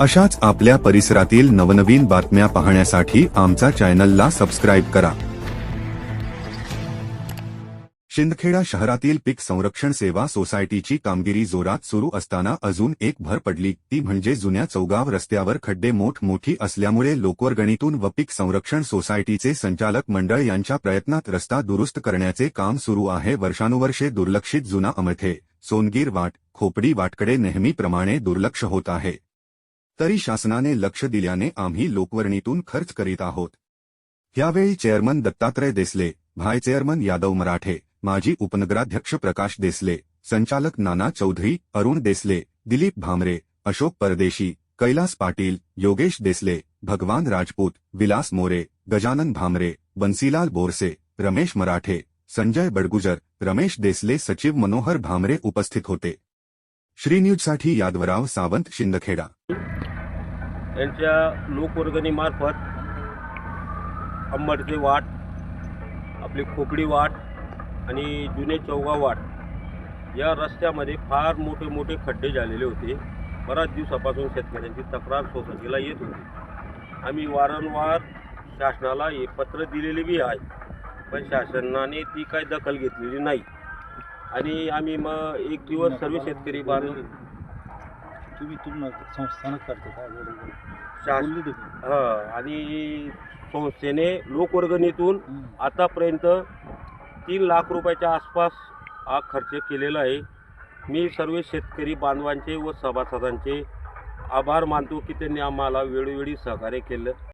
अशाच आपल्या परिसरातील नवनवीन बातम्या पाहण्यासाठी आमचा चॅनलला सबस्क्राईब करा. शिंदखेडा शहरातील पीक संरक्षण सेवा सोसायटीची कामगिरी जोरात सुरू असताना अजून एक भर पडली. ती म्हणजे जुन्या चौगाव रस्त्यावर खड्डे मोठमोठी असल्यामुळे लोकवर्गणीतून व पीक संरक्षण सोसायटीचे संचालक मंडळ यांच्या प्रयत्नात रस्ता दुरुस्त करण्याचे काम सुरू आहे. वर्षानुवर्षे दुर्लक्षित जुना अमथे सोनगीर वाट खोपडी वाटकडे नेहमीप्रमाणे दुर्लक्ष होत आहे. तरी शासनाने लक्ष दिल्याने आम्ही लोकवर्णीतून खर्च करीत आहोत. यावेळी चेअरमन दत्तात्रय देसले, भाय चेअरमन यादव मराठे, माजी उपनगराध्यक्ष प्रकाश देसले, संचालक नाना चौधरी, अरुण देसले, दिलीप भामरे, अशोक परदेशी, कैलास पाटील, योगेश देसले, भगवान राजपूत, विलास मोरे, गजानन भामरे, बंसीलाल बोरसे, रमेश मराठे, संजय बडगुजर, रमेश देसले सचिव मनोहर भामरे उपस्थित होते. श्री न्यूजसाठी यादवराव सावंत शिंदखेडा. यांच्या लोकवर्गणीमार्फत अंबडचे वाट आपली खोपडी वाट आणि जुने चौगाव वाट या रस्त्यामध्ये फार मोठे मोठे खड्डे झालेले होते. बऱ्याच दिवसापासून शेतकऱ्यांची तक्रार सोसायटीला येत होती. आम्ही वारंवार शासनाला हे पत्र दिलेले बी आहे पण शासनाने ती काही दखल घेतलेली नाही. आणि आम्ही मग एक दिवस सर्व शेतकरी बांधून तुम्ही तुम्हाला करते का वेळोवेळी? शास बोलले तुम्ही हा आणि संस्थेने लोकवर्गणीतून हं. आतापर्यंत तीन लाख रुपयाच्या आसपास हा खर्च केलेला आहे मी सर्व शेतकरी बांधवांचे व सभासदांचे आभार मानतो की त्यांनी आम्हाला वेळोवेळी सहकार्य केलं